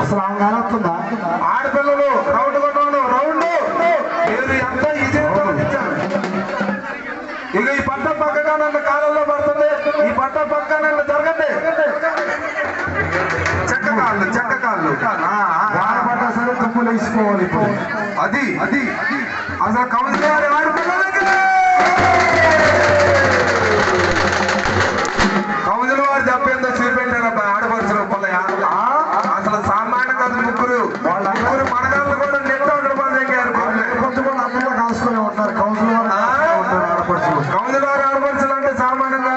అసలు ఆమె వస్తుందా ఆడపిల్లలు రౌండ్ కొట్టండు రౌండ్. మీరు ఎంత ఇదే ఇక ఈ పంట పక్కగా నన్ను కాలంలో పడుతుంది. ఈ పంట పక్క నన్ను జరగండి. చెక్క కాళ్ళు చెక్క కాళ్ళు. పడ్డా సరే తుమ్ములు వేసుకోవాలి అది అది అసలు చేయాలి ఆడపిల్లలకి. మాట్లాడుతున్నారు కౌన్సిల్ కౌన్సిలర్ ఆడపడుచులు అంటే సామాన్యంగా